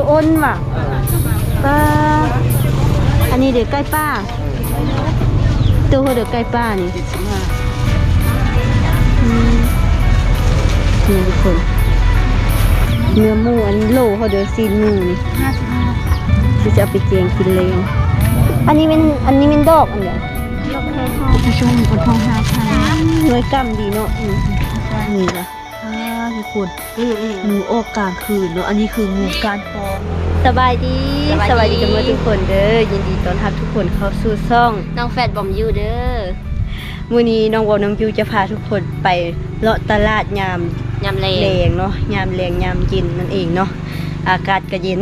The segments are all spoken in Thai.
ตัวอ้นว่ะป้าอันนี้เดี๋ยวใกล้ป้าตัวเขาเดี๋ยวใกล้ป้านี่อืมนี่ทุกคนเนื้อหมูอันนี้โลเขาเดี๋ยวซีนหมูนี่ห้าสิบห้าที่จะเอาไปเจียงกินเลยอันนี้เป็นอันนี้เป็นดอกอันเดียวยกให้พ่อจะชมบนทองห้าพันหน่วยกำดีเนาะอืมนี่ละอ่าทุก คนหมูออกกลางคืนเนาะอันนี้คือหมูการปองสบายดีสสบาวัสยดีดีกันเมื่อทุกคนเด้อยินดีต้อนรับทุกคนเข้าสู่ซ่อง น้องแฟดบอมยูเด้อมื้อนี้น้องวอน้องยูจะพาทุกคนไปเลาะตลาดยามยำเลแรงเนาะยามแรงยามเย็นนั่นเองเนาะอากาศก็เย็น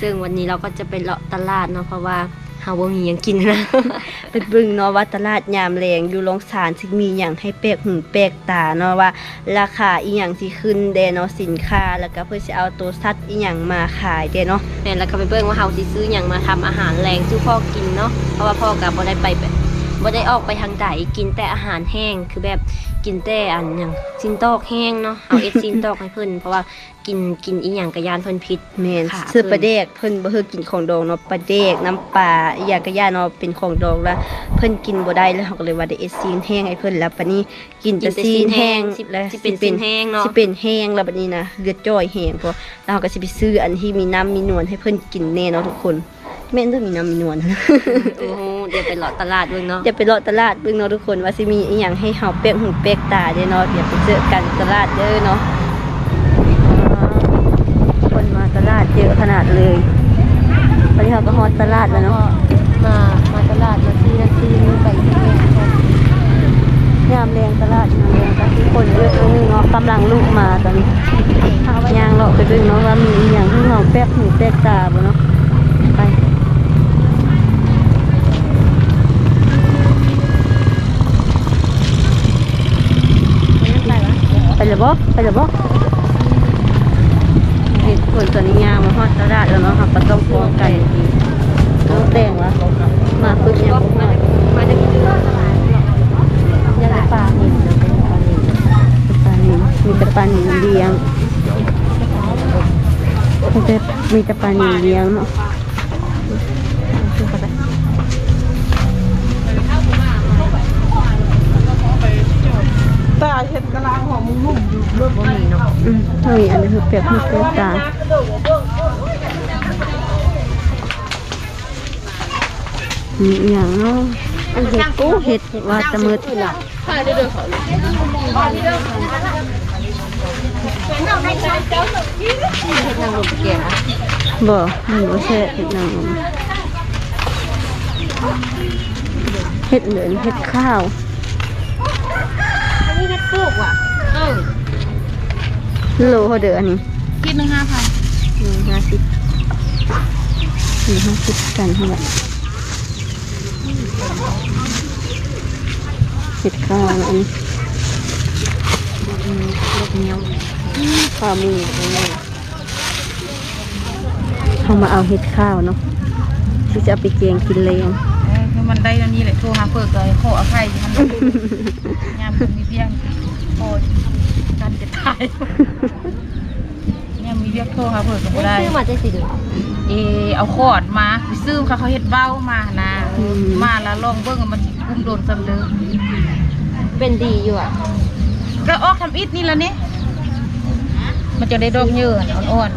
ซึ่งวันนี้เราก็จะไปเลาะตลาดเนาะเพราะว่า เฮาบ่มีหยังกินนะ ไปเบิ่งเนาะว่าตลาดยามแรงอยู่โรงสารสิมีหยังให้แปลกหูแปลกตาเนาะว่า ราคาอีหยังสิขึ้นแดเนาะสินค้าแล้วก็เพื่อสิเอาตัวสัตว์อีหยังมาขายเด้เนาะแม่นแล้วก็ไปเบิ่งว่าเฮาสิซื้อหยังมาทำอาหารแรงสู่พ่อกินเนาะเพราะว่าพ่อก็บ่ได้ไปแบบบ่ได้ออกไปทางใดกินแต่อาหารแห้งคือแบบ กินแต่อันหยังซินตอกแห้งเนาะเฮาเอ็ดซินตอกให้เพิ่นเพราะว่ากินกินอีหยังก็ยานเพิ่นพิษแม่นค่ะซื้อปลาแดกเพิ่นบ่เฮอกินของดองเนาะปลาแดกน้ำปลาอีหยังก็ย่าเนาะเป็นของดองแล้วเพิ่นกินบ่ได้แล้วเขาก็เลยว่าได้เอดซีนแห้งให้เพิ่นแล้วบัดนี้กินแต่ซีนแห้งสิแล้วสิเป็นซีนแห้งเนาะสิเป็นแห้งแล้วบัดนี้นะเลือดจ้อยแห้งพอแล้วเราก็สิไปซื้ออันที่มีน้ำมีนวลให้เพิ่นกินแน่เนาะทุกคน แม่นต้องมีน้ำมีนวลโอ้โหเดี๋ยวไปเลาะตลาดเบิ่งเนาะจะไปเลาะตลาดเบิ่งเนาะทุกคนว่าสิมีอีหยังให้เฮาแปลกหูแปลกตาเด้เนาะเดี๋ยวไปเจอกันตลาดเด้อเนาะอ่าคนมาตลาดเยอะขนาดเลยตอนนี้เราก็ฮอดตลาดแล้วเนาะมามาตลาดมาซื้อนั่นซื้อนี่ไปที่นี่ค่ะยามแรงตลาดยามแรงก็คือคนเยอะตรงนึงเนาะกำลังลุกมาตอนนี้ย่างเลาะไปเบิ่งเนาะว่ามีอีหยังให้เฮาแปลกหูแปลกตาบ่เนาะ เลยบ่ไปเลยบ่เห็นคนตัวนี้ยางมาฮอดตลาดแล้วเนาะเราก็ต้องป้องกันดีต้องแต่งวะมาปึ๊บยังมามาจะกินตลาดยาปลาหนนะเป็นปลาหนปลาหิมีแต่ปลาหินเลี้ยงมีแต่มีแต่ปลาหินเลี้ยงเนาะ ฮ้ยอันนี้คือเปียกมือเปียกตามีอหย่างเนาะอันเห็ดกู้เห็ดว่าจะมืดล่ะเฮ็ดนางลมเกียร์บ่มันบ่แช่เห็ดนางรมเห็ดเหลืองเห็ดข้าวอันนี้เฮ็ดปลูกว่ะเออ โลเขาเด้ออันนี้คิดหนึ่งห้าพันหนึ่งห้าสิบหนึ่งห้าสิบกันเท่าไหร่เห็ดข้าวนะอันนี้ลูกเนี้ยวข้าวมืออันนี้เขามาเอาเห็ดข้าวเนาะที่จะเอาไปเจียงกินเลยคือมันได้อันนี้แหละโทรหาเพิ่นก็ขออภัยที่มันยามมีเบี้ยงโอ้ยการจะตาย เนี่ยมีเบี้ยงโทรหาเพิ่นก็บ่ได้ซื้อมาจะสิเดือเออเอาขอดมาไปซื้อเขาเขาเฮ็ดเบ้ามานะมาแล้วลองเบิ่งว่ามันสิคุ้มโดนซำเด้อเป็นดีอยู่อะก็ออกทำอิฐนี่ละนี่มันจะได้ดอกเยอะอ่อน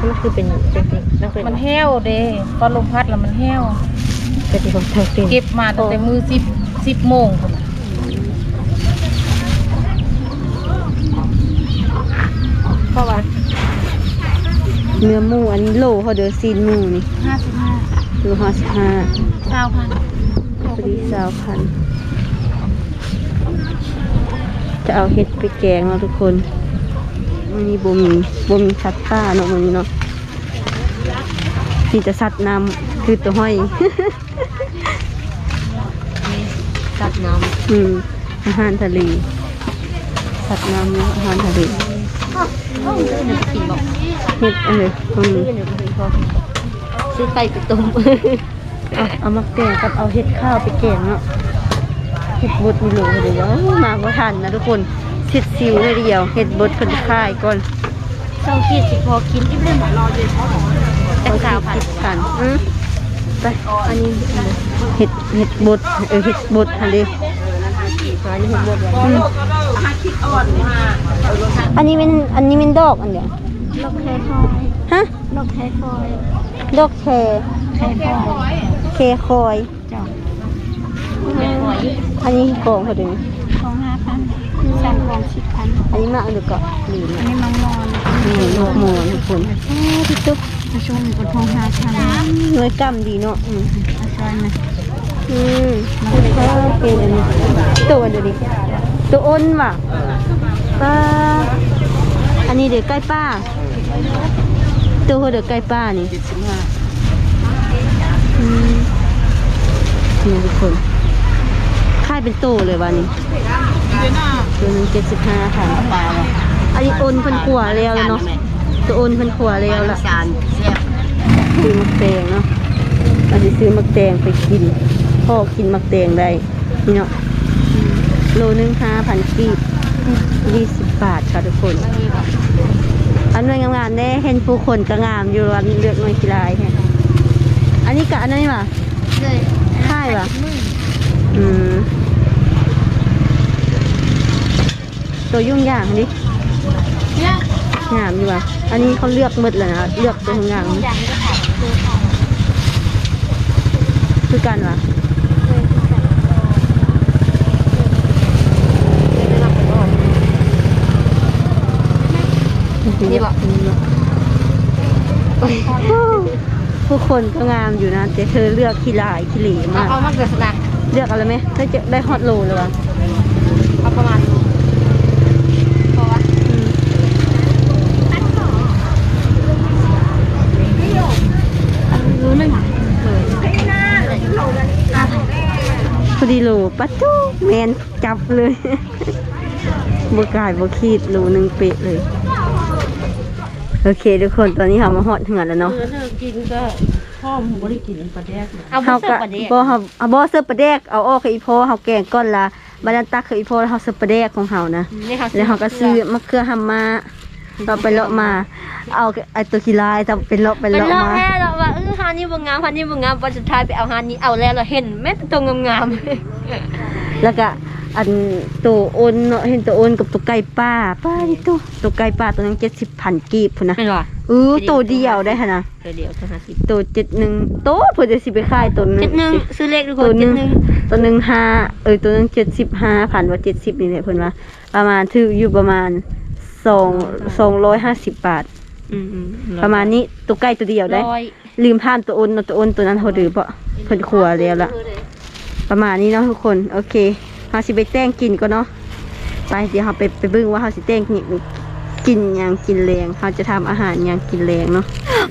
มันคือเป็นเป็นสินั่นคือๆมันแห้วเด้พอลมพัดแล้วมันแห้วเป็นที่ของเธอเป็นเก็บมาตั้งแต่มือสิบสิบโมงพุ่นน่ะ เพราะว่า เนื้อหมูอันนี้โลเขาเด้อซีนหมูนี่ห้าสิบห้าคือห้าสิบห้าเก้าพันพอดีสาวพัน จะเอาเห็ดไปแกงเนาะทุกคนวันนี้บ่มีบ่มีสัตว์ป่าเนาะวันนี้เนาะมีแต่สัตว์น้ำคือตัวห้อยตัดน้อืมอาหารทะเลสัตว์น้ำเนาะอาหารทะเลำ เดี๋ยวไปกินบอกเห็ดเอออืมเดี๋ยวไปกินพอซื้อไข่ไปต้มเอาเอามาแกงกับเอาเห็ดข้าวไปแกงเนาะเห็ดบดมีโหลเดี๋ยวมาบ่ทันนะทุกคนสิดซิวเลยเดียวเห็ดบดเพิ่นคายก่อนสองขีดสิพอกินอิ่มเลยรอเย็นแต่สาวพันคิดกันอืมไปอันนี้เห็ดเห็ดบดเออเห็ดบดอันนี้อันนี้หมด เลยอืมอันนี้เป็นอันนี้เป็นดอกอันเดียวลกแค่คอยฮะลกแค่คอยดอกแคแค่คอยเคคอยเจ้าแค่คอยอันนี้กองพอดีของห้าพันสั่งของสิบพันอันนี้มาอันเดียวก็ลืมอันนี้มังมอนนี่ลูกหมูทุกคนอ้าวพี่ตุ๊กมาชมบนทองห้าพันหน่วยกำดีเนาะอืมมาชมนะ อืมข้าวเป็นอันนี้ตัวเดี๋ยวดิตัวอ้นว่ะป้าอันนี้เดี๋ยวใกล้ป้า ตัวเดี๋ยวใกล้ป้านี่อืมนี่ทุกคนค่ายเป็นโตเลยวันนี้ตัวหนึงเจ็ดสิบห้าค่ะอันนี้อ้นเพันขวแล้วแล้วเนาะตัวอ้นเพันขวแล้วละจานเสียบซื้อมักแตงเนาะอาจจะซื้อมักแตงไปกิน พ่อกินมักแตงได้นี่เนาะโลนึงห้าพันกีบยี่สิบบาทค่ะทุกคนอันนวยงามๆแน่เห็นผู้คนก็งามอยู่วันเลือกหน่วยกีฬาแฮะอันนี้กะอันนี้ว่ะเลยค่ายว่ะอืมตัวยุ่งยากดิเนี่งามอยู่ว่ะ อันนี้เขาเลือกหมดเลยนะเลือกตัวงามจานคือขายคือกันว่ะ เลยคือขายไม่รับไปบอก นี่บอกผู้คนก็งามอยู่นะแต่เธอเลือกขี้ลายขี้เหร่เอามากเอามาเกิดสนะเลือกอะไรไหมได้จะได้ฮอตโลเลยวะเอาประมาณพอวะอืมพอดีโลปัดจูแมนจับเลยบกายบขีดโลหนึ่งเป๊ะเลย โอเคทุกคนตอนนี้เรามาฮอดถึงแล้วเนาะเธอกินก็พ่อมึงไม่ได้กินปลาแดกนะเอาเฮาเสื้ก็อประเดี๋ยวบ่เฮาเอาบ่เสิร์ฟปลาแดกเอาออกให้อีพ่อเฮาแกงก้อนละบัดนั้นตักให้อีพ่อแล้วเฮาเสิร์ฟปลาแดกของเฮานะ นี่ค่ะแล้วเฮาก็ซื้อมะเขือหำมาเราไปเลาะมา เอาไอ้ตัวขี้ลายทำเป็นเลาะไปเป็นเลาะรอบมาแรกเราว่าเออฮานี่บ่งามฮานี่บ่งามวันสุดท้ายไปเอาฮานี่เอาแล้วเราเห็นแม่แต่ตัวงามแล้วก็ อันตัวโอนเนาะเห็นตัวโอนกับตัวไก่ป้าป้านี่ตัวตัวไก่ป้าตัวนึง70,000กีบพุ่นนะๆไม่หรอเออตัวเดียวได้หั่นนะเดี๋ยวเท่าห้าสิบตัว71ตัวเพิ่นจะสิไปขายตัวนึงเจ็ดหนึ่งซื้อเลขทุกคตัวนหเจ็นึ่ดงหนึ่งตัวหนึ่งห้าเออตัวหนึ่งเจ็ดสิบห้าพันว่าเจ็ดสิบนี่แหละเพิ่นว่าประมาณถืออยู่ประมาณสองสองร้อยห้าสิบบาทอืมอืมประมาณนี้ตัวใกล้ตัวเดียวได้ร้อยลืมท่านตัวอ้นเนาะตัวอ้นตัวนั้นเขาดื้อเพราะเพิ่นขัวแล้วละประมาณนี้เนาะทุกคน โอเค เฮาสิไปแต่งกินก็เนาะไปเดี๋ยวเฮาไปไปเบิ่งว่าเฮาสิแต่งกินกินหยังกินแรงเฮาจะทำอาหารหยังกินแรงเนาะ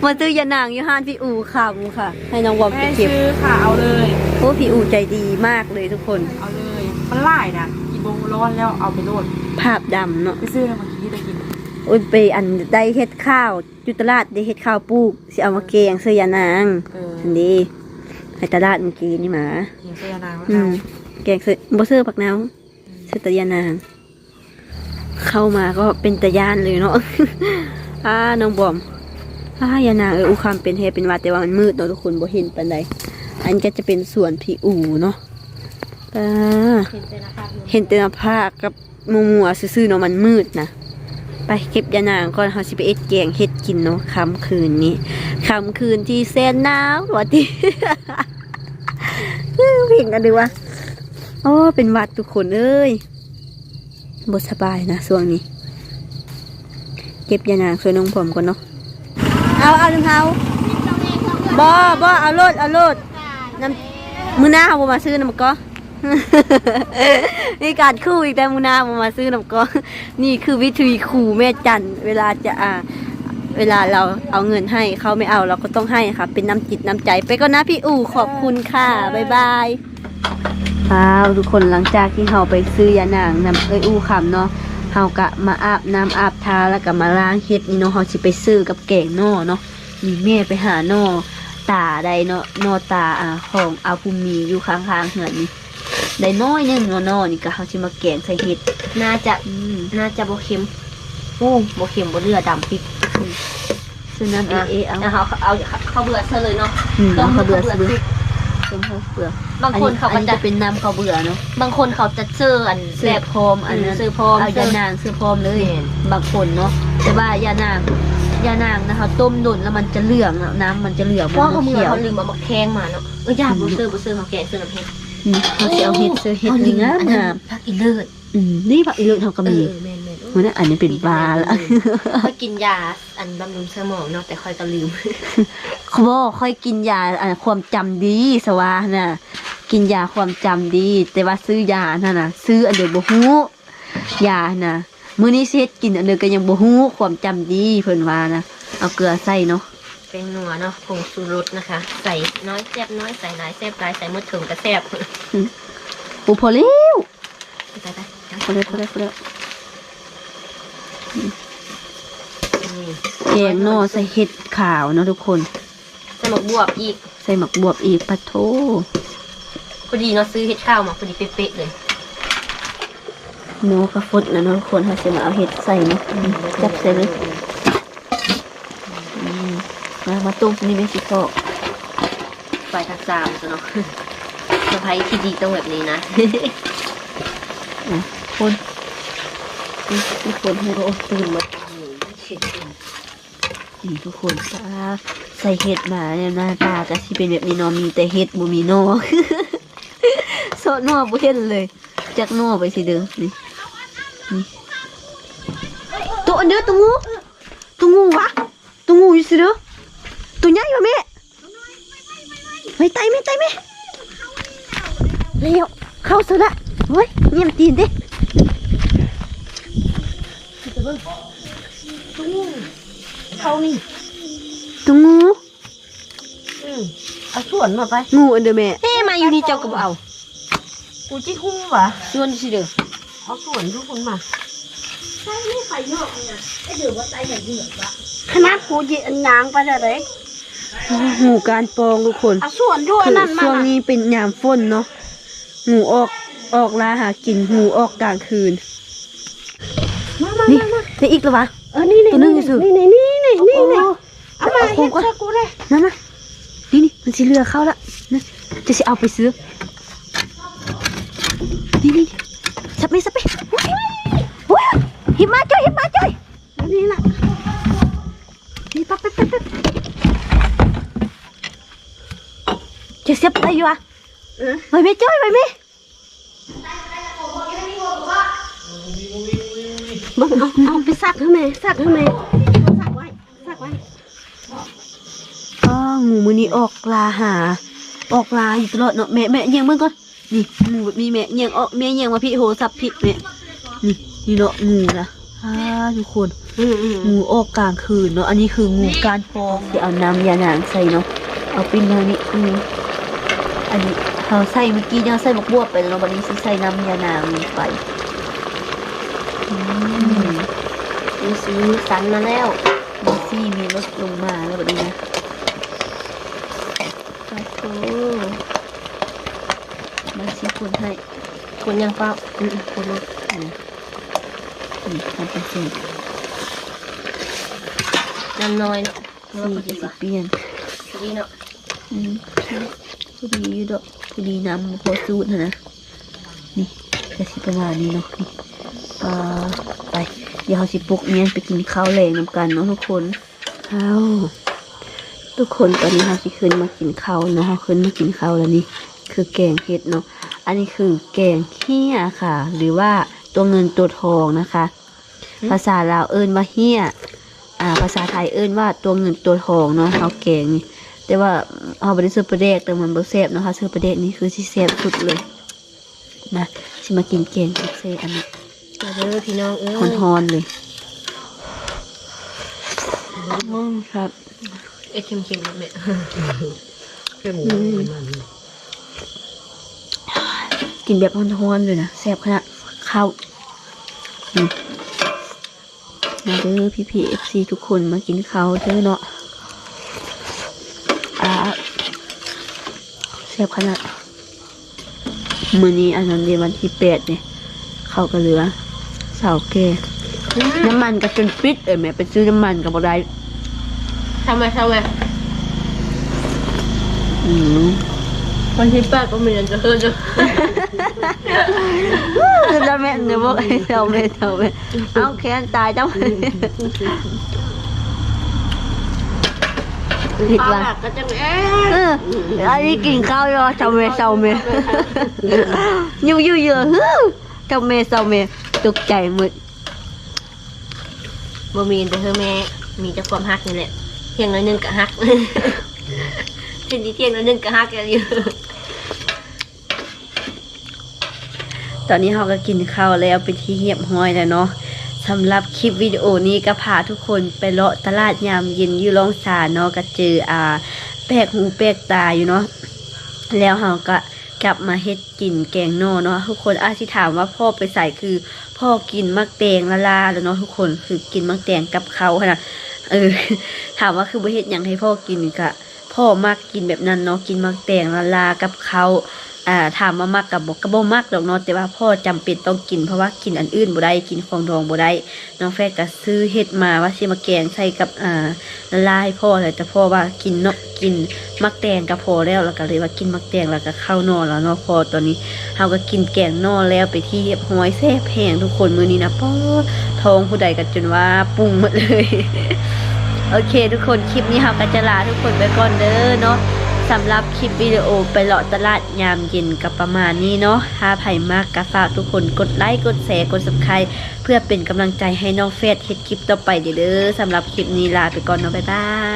มาซื้อยานางอยู่ห้านพี่อูคำค่ะ ให้น้องวอมไปแม่เก็บซื้อค่ะเอาเลยโอ้พี่อูใจดีมากเลยทุกคน เอาเลยมันไล่นะกี่โมงร้อนแล้วเอาไปโลดภาพดำเนาะไปซื้อเมื่อกี้ได้กินโอ้ยไปอันได้เฮ็ดข้าวจุตลาดได้เฮ็ดข้าวปลูกสิเอามาแกงเสื้อยานางเอออันนี้ไปตลาดเมื่อกี้นี่หมาเหี่ยวเสียนางอืม แกงเสื้อบ่เสื้อผักนาวเสตยานาง เข้ามาก็เป็นตะยานเลยเนาะอ่าน้องบอมอ่ายานางเอออูคำเป็นเฮเป็นวัดแต่ว่ามันมืดเนาะทุกคนบ่เห็นปานใดอันก็จะเป็นสวนพีอูเนาะอ่าเห็นแต่นะครับเห็นแต่หน้าผากกับมัวมัวซื่อๆเนาะมันมืดนะไปเก็บยานางก่อนเฮาสิไปเอ็ดแกงเฮ็ดกินเนาะค่ำคืนนี้ค่ำคืนที่แสนหนาวว่าติ เพ่งกันดีวะ โอ้เป็นหวัดทุกคนเอ้ยบ่สบายนะช่วงนี้ เก็บยานางสวยนงผมก่อนเนาะเอาเอาดึงเอาบ่บ่เอาโลดเอาโลดน้ำมื้อหน้าเฮาบ่มาซื้อน้ำก็นี่การคู่อีกแต่มูนามามาซื้อน้ำก็นี่คือวิธีขู่แม่จันเวลาจะอ่าเวลาเราเอาเงินให้เขาไม่เอาเราก็ต้องให้ค่ะ เป็นน้ำจิตน้ำใจ ไปก่อนนะพี่อู๋ขอบคุณค่ะ บ๊ายบาย อ้าวทุกคนหลังจากที่เราไปซื้อยานางนำเอ้ยอูคำเนาะเฮากะมาอาบน้ำอาบทาแล้วก็มาล้างเฮ็ดนี่เนาะเฮาสิไปซื้อกับแกงนอเนาะนี่แม่ไปหานอตาใดเนาะนอตาอ่าของอาภูมีอยู่ข้างๆเหือนนี่ได้น้อยหนึงเนาะนอนี่ก็เฮาสิมาแกงใส่เฮ็ดน่าจะอืมน่าจะบ่เค็มโอ้บ่เค็มบ่เลือดำพริกซื้อน้ำเอเอเอาเอาเอาข้าวเบื่อซะเลยเนาะอืมเอาข้าวเบื่อต้มซื้อพริก ต้มข้าวเบื่อบางคนเขาอัก็นนี้จะจะเป็นน้ำข้าวเบื่อเนาะบางคนเขาจะเสื้ออันซื้แบอบพร้อมอันนั้นซื้อพร้อมเอาซื้ยาอนางซื้อพร้อมเลยแม่นบางคนเนาะแต่ว่ายานางยานางนะคะ ต้มดุนแล้วมันจะเหลืองอะน้ำมันจะเหลืองเพมันราะเขาบ่เมื่อเขียวเขาลืมเอามาแข้งมาเนาะเอออย่าบ่ซื้อบ่ซื้อเขาแกะซื้อน้ำเห็ดอืมเขาจะเอาเห็ดซื้อเห็ดอานี่งามอันนั้นงามผักอีเลิศอืมนี่ผักอีเลือดเขาก็มีเออแม่นแม่น มันนะอันนี้เป็นปลาละค่อยกินยาอันบำรุงสมองเนาะแต่ค่อยก็ลืมเขาบอกค่อยกินยาอ่าความจำดีสวาน่ะกินยาความจำดี แต่ว่าซื้อยานั่นน่ะซื้ออันเดียวบ่ฮู้ยาน่ะมื้อนี้เฮ็ดกินอันเดียวก็ยังบ่ฮู้ความจำดีเพิ่นว่านะเอาเกลือใส่เนาะเป็นนัวเนาะผงชูรสนะคะ ใส่น้อยแซ่บน้อยใส่หลายแซ่บหลายใส่หมดถึงก็แซ่บโอ้พอแล้วไปไปพอแล้วพอแล้วพอแล้วนี่ แกงหน่อใส่เห็ดขาวเนาะทุกคน ใส่หมกบวบอีก ใส่หมักบวบอีกปะโถพอดีเนาะซื้อเห็ดข้าวมาพอดีเป๊ะๆเลยโนกระฟดนะเนาะทุกคนถ้าจะมาเอาเห็ดใส่เนาะจับใส่เลยอืมมามาต้มนี่ไม่สิพอกไฟทักซามซะเนาะสะพายที่ดีต้องแบบนี้นะอะคนนี่ ทุกคนให้โอ้ตื่นหมดนี่ทุกคนตาใส่เห็ดมาเนี่ยหน้าตาก็สิเป็นแบบนี้เนาะมีแต่เห็ดบ่มีนอโซนอบ่เห็นเลยจักนอไปสิเด้อนี่นี่ตัวอันเด้อตัวงูตัวงูวะตัวงูอยู่สิเด้อตัวใหญ่วะแม่ไม่ไตไม่ไตไม่เร็วเข้าซะละเฮ้ยเงียบตีนดิ เขานี่ตัวงูเอาส่วนมาไปงูอันเดอร์แม่เฮ้มาอยู่นี่เจ้าก็บ่เอากูจิฮู้วะส่วนสิเด้อเอาส่วนทุกคนมาขนาดกูยืนยางไปเลยงูการปองทุกคนเอาส่วนด้วยนั่นมาช่วงนี้เป็นยามฝนเนาะงูออกออกลาหากินงูออกกลางคืนมามานี่ ได้อีกแล้ววะเออนี่นี่ตัวนึงอยู่สินี่นี่นี่นี่นี่นี่โอ้เอามาเอาโคเฮ็มดก่อนเชือกกูเลยนั่นนะนี่นี่มันสิเรือเข้าละนะจะสิเอาไปซื้อนี่นี่สับไปสับไปโอ้ยโอ้ยหิมะจ้อยหิมะจ้อยนี่น่ะนี่ปั๊บปั๊บปั๊บปั๊บจะเสียบอะไรอยู่อะเออไปไหมจ้อยไปไหม บัง เอาเอาไปซักให้แม่ซักให้แม่ซักไว้ซักไว้อ๋องูมือนี้ออกลาหา ออกลาอยู่ตลอดเนาะแม่แม่เยียงเมื่อก่อนนี่งูแบบนี้แม่เยียงออกแม่เยียงมาพี่โหสับพี่แม่นี่นี่เนาะงูนะอ่าทุกคนอืมอืมงูออกกลางคืนเนาะอันนี้คืองูการฟองเดี๋ยวเอาน้ำยานางใส่เนาะเอาปิ้นทางนี้อืมอันนี้เราใส่เมื่อกี้ยังใส่บักบวบไปแล้วเนาะวันนี้สิใส่น้ำยานางลงไปอื มมีสีมีสันมาแล้วมีซี่มีรถลงมาแล้วแบบนี้นะโอ้โหมาชิคนให้คนยังเฝ้าอืมคนรถนะนี่ทำเป็นเส้นน้ำน้อยเนาะซี่จะสิเปลี่ยนดีเนาะอืมพอดีอยู่ดอกพอดีน้ำพอสูตรนะนะนี่จะสิประมาณนี้เนาะนี่ เอ่อไปเดี๋ยวเราสิปลุกเมียนไปกินข้าวแรงนำกันเนาะทุกคนข้าวทุกคนตอนนี้เราสิขึ้นมากินข้าวเนาะเราขึ้นมากินข้าวแล้วนี่คือแกงเห็ดเนาะอันนี้คือแกงเฮี้ยค่ะ หรือว่าตัวเงินตัวทองนะคะ ภาษาลาวเอิ้นว่าเฮี้ยอ่า ภาษาไทยเอิ้นว่าตัวเงินตัวทองเนาะเขาแกงนี่แต่ว่าเอาไปได้ซื้อปลาแดกแต่มันบ่แซ่บเนาะค่ะซื้อปลาแดกนี่คือสิแซ่บสุดเลยนะสิมากินแกงเห็ดเซอันนี้ มาเด้อพี่น้องเอ้ยฮอนๆเลยอืมครับเอ้ยเค็มๆแม่อืมกินแบบฮอนๆเลยนะแซ่บขนาดข้าวอืมมาเด้อพี่พีเอฟซีทุกคนมากินข้าวเด้อเนาะอ่าแซ่บขนาดมื้อนี้อันนั้นเดือนวันที่แปดเนี่ย เขาก็เหลือ สาวแก่น้ำมันก็จนปิดเอ้ยแม่ไปซื้อน้ำมันก็บ่ได้ทำไมทำไมอืมวันที่แปดก็มีเงินจะเฮิร์นจะคือแล้วแม่เนี่ยบอกให้เซาแม่เซาแม่เอาแค้นตายจังผิดปลาว่าหักก็จังเอ๊ะเอออันนี้กินข้าวยอเซาแม่เซาแม่ยู่ยู่เยอะฮึเซาแม่เซาแม่ ตกใจหมดบ่มีแต่เธอแม่ มีแต่ความฮักนี่แหละเที่ยงน้อยนึงก็ฮักเที่ยงที่เที่ยงน้อยนึงก็ฮักกันอยู่ตอนนี้เราก็กินข้าวแล้วไปนที่เหียบห้อยแล้วเนาะสำหรับคลิปวิดีโอนี้ก็พาทุกคนไปเลาะตลาดยามเย็นอยู่ลองสาเนาะก็เจออ่าแปลกหูแปลกตาอยู่เนาะแล้วเราก็กลับมาเฮ็ดกินแกงโน่เนาะทุกคนอาจสิถามว่าพ่อไปใส่คือ พ่อกินมักแตงละลาแล้วเนาะทุกคนคือกินมักแตงกับเขาขนาดเออ ถามว่าคือบ่เฮ็ดหยังให้พ่อกินกะพ่อมักกินแบบนั้นเนาะกินมักแตงละลากับเขา อ่าถามว่ามักกับบ่ก็บ่มักดอกเนาะแต่ว่าพ่อจำเป็นต้องกินเพราะว่ากินอันอื่นบ่ได้กินของดองบ่ได้น้องแฟดก็ซื้อเฮ็ดมาว่าสิมาแกงใส่กับอ่าละลาให้พ่อเลยแต่พ่อว่ากินเนาะกินมักแตงก็พอแล้วแล้วก็เลยว่ากินมักแตงแล้วก็เข้านอนแล้วเนาะพอตอนนี้เฮาก็กินแกงนอแล้วไปที่เรียบห้อยแซ่บแห้งทุกคนมื้อนี้นะป้อท้องผู้ใดกันจนว่าปรุงหมดเลยโอเค ทุกคนคลิปนี้เฮาก็จะลาทุกคนไปก่อนเด้อเนาะ สำหรับคลิปวิดีโอไปเลาะตลาดยามเย็นกับประมาณนี้เนาะถ้าไผมากก็ฝากทุกคนกดไลค์กดแชร์กดสับคายเพื่อเป็นกำลังใจให้น้องเฟสเฮ็ดคลิปต่อไปเด้อสำหรับคลิปนี้ลาไปก่อนเนาะบ๊ายบาย